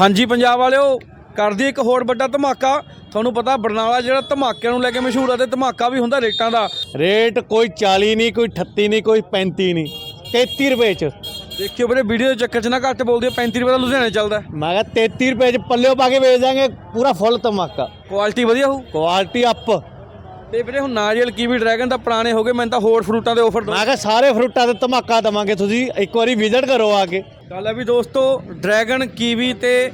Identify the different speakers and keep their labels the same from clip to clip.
Speaker 1: ਹਾਂਜੀ ਪੰਜਾਬ ਵਾਲਿਓ ਕਰਦੀ ਇੱਕ ਹੋਰ ਵੱਡਾ ਧਮਾਕਾ। ਤੁਹਾਨੂੰ ਪਤਾ ਬਰਨਾਲਾ ਜਿਹੜਾ ਧਮਾਕਿਆਂ ਨੂੰ ਲੈ ਕੇ ਮਸ਼ਹੂਰ ਆ ਤੇ ਧਮਾਕਾ ਵੀ ਹੁੰਦਾ ਰੇਟਾਂ ਦਾ।
Speaker 2: ਰੇਟ ਕੋਈ 40 ਨਹੀਂ ਕੋਈ 38 ਨਹੀਂ ਕੋਈ 35 ਨਹੀਂ 33 ਰੁਪਏ ਚ।
Speaker 1: ਦੇਖਿਓ ਵੀਰੇ ਵੀਡੀਓ ਦੇ ਚੱਕਰ 'ਚ ਨਾ ਘੱਟ ਬੋਲਦੇ 35 ਰੁਪਏ ਦਾ ਲੁਧਿਆਣੇ ਚੱਲਦਾ।
Speaker 2: ਮੈਂ ਕਿਹਾ 33 ਰੁਪਏ ਚ ਪੱਲਿਓ ਪਾ ਕੇ ਵੇਚ ਦਾਂਗੇ ਪੂਰਾ ਫੁੱਲ ਧਮਾਕਾ।
Speaker 1: ਕੁਆਲਿਟੀ ਵਧੀਆ ਹੋਊ।
Speaker 2: ਕੁਆਲਿਟੀ ਅਪ
Speaker 1: ਤੇ ਵੀਰੇ ਹੁਣ ਨਾਰੀਅਲ ਕੀਵੀ ਡਰੈਗਨ ਤਾਂ ਪੁਰਾਣੇ ਹੋ ਗਏ ਮੈਨੂੰ ਤਾਂ ਹੋਰ ਫਰੂਟਾਂ ਦੇ ਆਫਰ ਦੋ।
Speaker 2: ਮੈਂ ਕਿਹਾ ਸਾਰੇ ਫਰੂਟਾਂ ਤੇ ਧਮਾਕਾ ਦਵਾਂਗੇ ਤੁਸੀਂ ਇੱਕ ਵਾਰੀ ਵਿਜ਼ਿਟ ਕਰੋ ਆ ਕੇ।
Speaker 1: ਗੱਲ ਹੈ ਵੀ ਦੋਸਤੋ ਡਰੈਗਨ ਕੀਵੀ ਤੇ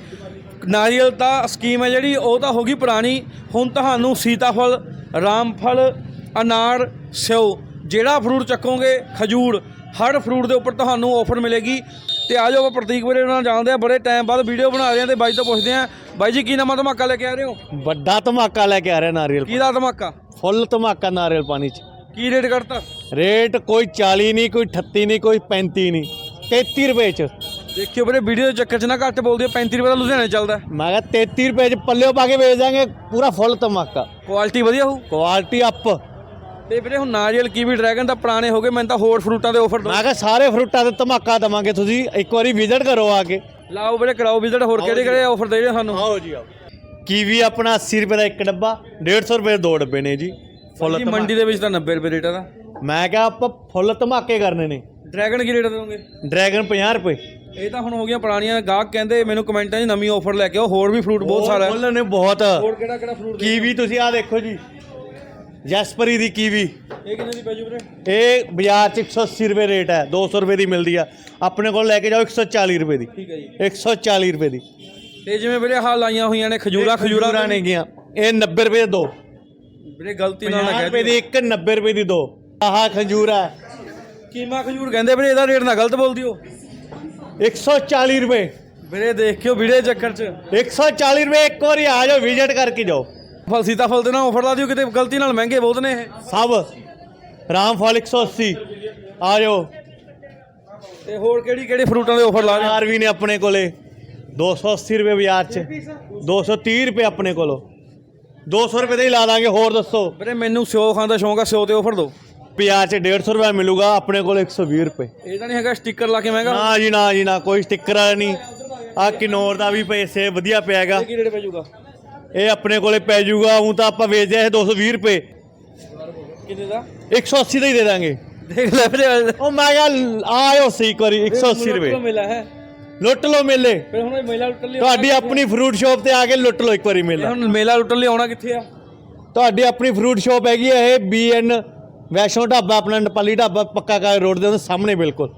Speaker 1: ਨਾਰੀਅਲ ਦਾ ਸਕੀਮ ਹੈ ਜਿਹੜੀ ਉਹ ਤਾਂ ਹੋ ਗਈ ਪੁਰਾਣੀ। ਹੁਣ ਤੁਹਾਨੂੰ ਸੀਤਾਫਲ ਰਾਮਫਲ ਅਨਾਰ ਸਿਓ ਜਿਹੜਾ ਫਰੂਟ ਚੱਕੋਗੇ ਖਜੂਰ ਹਰ ਫਰੂਟ ਦੇ ਉੱਪਰ ਤੁਹਾਨੂੰ ਆਫਰ ਮਿਲੇਗੀ। ਤੇ ਆ ਜਾਓ ਆਪਾਂ ਪ੍ਰਤੀਕ ਵੀਰੇ ਨਾਲ ਜਾਣਦੇ ਆ ਬੜੇ ਟਾਈਮ ਬਾਅਦ ਵੀਡੀਓ ਬਣਾ ਰਹੇ ਆ ਤੇ ਬਾਈ ਤੋਂ ਪੁੱਛਦੇ ਆ ਬਾਈ ਜੀ ਕੀ ਨਵਾਂ ਧਮਾਕਾ ਲੈ ਕੇ ਆ ਰਹੇ ਹੋ?
Speaker 2: ਵੱਡਾ ਧਮਾਕਾ ਲੈ ਕੇ ਆ ਰਿਹਾ ਨਾਰੀਅਲ
Speaker 1: ਕੀ ਦਾ ਧਮਾਕਾ?
Speaker 2: ਫੁੱਲ ਧਮਾਕਾ ਨਾਰੀਅਲ ਪਾਣੀ ਚ।
Speaker 1: ਕੀ ਰੇਟ ਕਰਤਾ
Speaker 2: ਰੇਟ ਕੋਈ 40 ਨਹੀਂ ਕੋਈ 38 ਨਹੀਂ ਕੋਈ 35 ਨਹੀਂ। 33 ਰੁਪਏ ਚ।
Speaker 1: ਦੇਖਿਓ ਵੀਰੇ ਵੀਡੀਓ ਦੇ ਚੱਕਰ 'ਚ ਨਾ ਘੱਟ ਬੋਲਦੇ 35 ਰੁਪਏ ਦਾ ਲੁਧਿਆਣੇ ਚੱਲਦਾ।
Speaker 2: ਮੈਂ ਕਿਹਾ 33 ਰੁਪਏ ਚ ਪੱਲਿਓ ਪਾ ਕੇ ਵੇਚ ਦਾਂਗੇ ਪੂਰਾ ਫੁੱਲ ਧਮਾਕਾ।
Speaker 1: ਕੁਆਲਿਟੀ ਵਧੀਆ ਹੋਊ?
Speaker 2: ਕੁਆਲਿਟੀ ਅਪ
Speaker 1: ਤੇ ਵੀਰੇ ਹੁਣ ਨਾਰੀਅਲ ਕੀਵੀ ਡਰੈਗਨ ਤਾਂ ਪੁਰਾਣੇ ਹੋ ਗਏ ਮੈਨੂੰ ਤਾਂ ਹੋਰ ਫਰੂਟਾਂ ਦੇ ਆਫਰ ਦੋ
Speaker 2: ਮੈਂ ਕਿਹਾ ਸਾਰੇ ਫਰੂਟਾਂ ਤੇ ਧਮਾਕਾ ਦਵਾਂਗੇ ਤੁਸੀਂ ਇੱਕ ਵਾਰੀ ਵਿਜ਼ਿਟ ਕਰੋ ਆ ਕੇ।
Speaker 1: ਲਾਓ ਵੀਰੇ ਕਰਾਓ ਵਿਜ਼ਿਟ ਹੋਰ ਕਿਹੜੇ ਕਿਹੜੇ ਆਫਰ ਦੇ ਰਹੇ ਸਾਨੂੰ?
Speaker 2: ਆਓ ਜੀ ਆਓ। ਕੀਵੀ ਆਪਣਾ 80 ਰੁਪਏ ਦਾ ਇੱਕ ਡੱਬਾ 150 ਰੁਪਏ ਦੇ ਡੱਬੇ ਨੇ ਜੀ ਫੁੱਲ
Speaker 1: ਮੰਡੀ ਦੇ ਵਿੱਚ ਤਾਂ 90 ਰੁਪਏ ਰੇਟ ਦਾ
Speaker 2: ਮੈਂ ਕਿਹਾ ਆਪਾਂ ਫੁੱਲ ਧਮਾਕੇ ਕਰਨੇ ਨੇ।
Speaker 1: ਡਰੈਗਨ ਕੀ ਰੇਟ ਦੋਗੇ?
Speaker 2: ਡਰੈਗਨ 50 ਰੁਪਏ।
Speaker 1: ਇਹ ਤਾਂ ਹੁਣ ਹੋ ਗਈਆਂ ਪੁਰਾਣੀਆਂ ਗਾਹਕ ਕਹਿੰਦੇ ਮੈਨੂੰ ਕਮੈਂਟਾਂ 'ਚ ਨਵੀਂ ਆਫਰ ਲੈ ਕੇ ਆਓ ਹੋਰ ਵੀ ਫਰੂਟ ਬਹੁਤ ਸਾਰਾ। ਹੈ
Speaker 2: ਫੁੱਲ ਨੇ ਬਹੁਤ।
Speaker 1: ਹੋਰ ਕਿਹੜਾ ਕਿਹੜਾ ਫਰੂਟ
Speaker 2: ਕੀਵੀ ਤੁਸੀਂ ਆ ਦੇਖੋ ਜੀ ਜੈਸਪਰੀ ਦੀ ਕੀਵੀ।
Speaker 1: ਇਹ ਕਿੰਨੇ ਦੀ ਪੈ ਜੂ ਵੀਰੇ?
Speaker 2: ਇਹ ਬਾਜ਼ਾਰ 'ਚ 180 ਰੁਪਏ ਰੇਟ ਹੈ 200 ਰੁਪਏ ਦੀ ਮਿਲਦੀ ਆ। ਆਪਣੇ ਕੋਲ ਲੈ ਕੇ ਜਾਓ 140 ਰੁਪਏ ਦੀ।
Speaker 1: ਠੀਕ ਹੈ ਜੀ।
Speaker 2: 140 ਰੁਪਏ ਦੀ।
Speaker 1: ਤੇ ਜਿਵੇਂ ਵੀਰੇ ਆਹ ਲਾਈਆਂ ਹੋਈਆਂ ਨੇ ਖਜੂਰਾ ਖਜੂਰਾ
Speaker 2: ਨੇ ਗਿਆ ਇਹ 90 ਰੁਪਏ ਦੇ।
Speaker 1: ਵੀਰੇ ਗਲਤੀ ਨਾਲ ਨਾ
Speaker 2: 50
Speaker 1: ਕਹਿ
Speaker 2: ਰੁਪਏ ਦੀ ਇੱਕ 90 ਰੁਪਏ ਦੀ ਦੋ। ਆਹ ਖਜੂਰ ਹੈ।
Speaker 1: ਕੀਮਾ ਖਜੂਰ ਕਹਿੰਦੇ ਵੀਰੇ ਇਹਦਾ ਰੇਟ ਨਾ ਗਲਤ ਬੋਲ ਦਿਓ।
Speaker 2: 140 ਰੁਪਏ।
Speaker 1: ਵੀਰੇ ਦੇਖਿਓ ਵੀਡੀਓ ਚੱਕਰ 'ਚ।
Speaker 2: 140 ਰੁਪਏ ਇੱਕ ਵਾਰੀ ਆ ਜਾਓ ਵਿਜ਼ਿਟ ਕਰਕੇ ਜਾਓ।
Speaker 1: ਫਲ ਸੀਤਾਫਲ ਦੇ ਨਾਲ ਆਫਰ ਲਾ ਦਿਓ ਕਿਤੇ ਗਲਤੀ ਨਾਲ ਮਹਿੰਗੇ ਬਹੁਤ ਨੇ ਇਹ।
Speaker 2: ਸਭ। ਰਾਮਫਲ 180 ਆ ਜਾਓ।
Speaker 1: ਤੇ ਹੋਰ ਕਿਹੜੀ ਕਿਹੜੇ ਫਰੂਟਾਂ ਦੇ ਆਫਰ ਲਾ ਰਹੇ
Speaker 2: ਅਨਾਰ ਵੀ ਨੇ ਆਪਣੇ ਕੋਲੇ। 280 ਰੁਪਏ ਬਾਜ਼ਾਰ 'ਚ। 230 ਰੁਪਏ ਆਪਣੇ ਕੋਲੋਂ। 200 ਰੁਪਏ ਦੇ ਹੀ ਲਾ ਦਾਂਗੇ ਹੋਰ ਦੱਸੋ।
Speaker 1: ਵੀਰੇ ਮੈਨੂੰ ਸਿਓ ਖਾਣ ਦਾ ਸ਼ੌਂਕ ਆ ਸਿਓ ਤੇ ਆਫਰ ਦਿਓ
Speaker 2: ਬਾਜ਼ਾਰ 'ਚ 150 ਰੁਪਏ ਮਿਲੂਗਾ ਆਪਣੇ ਕੋਲ 120 ਰੁਪਏ।
Speaker 1: ਇਹ ਤਾਂ ਨਹੀਂ ਹੈਗਾ ਸਟicker ਲਾ ਕੇ ਮਹਿੰਗਾ?
Speaker 2: ਨਾ ਜੀ ਨਾ ਜੀ ਨਾ ਕੋਈ ਸਟicker ਵਾਲਾ ਨਹੀਂ। ਆ ਕਿਨੌਰ ਦਾ ਵੀ ਪੈਸੇ ਵਧੀਆ ਪਿਆ ਹੈਗਾ।
Speaker 1: ਇਹ ਕੀ ਰੇਟ ਪੈ ਜਾਊਗਾ?
Speaker 2: ਇਹ ਆਪਣੇ ਕੋਲੇ ਪੈ ਜਾਊਗਾ ਉਹ ਤਾਂ ਆਪਾਂ ਵੇਚਦੇ ਆ ਇਹ 220 ਰੁਪਏ।
Speaker 1: ਕਿੰਨੇ ਦਾ?
Speaker 2: 180 ਦਾ ਹੀ ਦੇ ਦਾਂਗੇ।
Speaker 1: ਦੇਖ ਲੈ ਵੀਰੇ
Speaker 2: ਉਹ ਮੈਂ ਕਿਹਾ ਆਇਓ ਸਹੀ ਇੱਕ ਵਾਰੀ 180 ਰੁਪਏ।
Speaker 1: ਮਿਲਾ ਹੈ?
Speaker 2: ਲੁੱਟ ਲਓ ਮੇਲੇ।
Speaker 1: ਫਿਰ ਹੁਣ ਮੇਲਾ ਲੁੱਟਣ ਲਈ
Speaker 2: ਤੁਹਾਡੀ ਆਪਣੀ ਫਰੂਟ ਸ਼ਾਪ ਤੇ ਆ ਕੇ ਲੁੱਟ ਲਓ ਇੱਕ ਵਾਰੀ ਮੇਲਾ।
Speaker 1: ਹੁਣ ਮੇਲਾ ਲੁੱਟਣ ਲਈ ਆਉਣਾ ਕਿੱਥੇ ਆ?
Speaker 2: ਤੁਹਾਡੀ ਆਪਣੀ ਫਰੂਟ ਸ਼ਾਪ ਹੈਗੀ ਇਹ ਬੀਐਨ ਵੈਸ਼ਨੋ ਢਾਬਾ ਆਪਣਾ ਨੇਪਾਲੀ ਢਾਬਾ ਪੱਕਾ ਕਾ ਰੋਡ ਦੇ ਉਹਦੇ ਸਾਹਮਣੇ ਬਿਲਕੁਲ।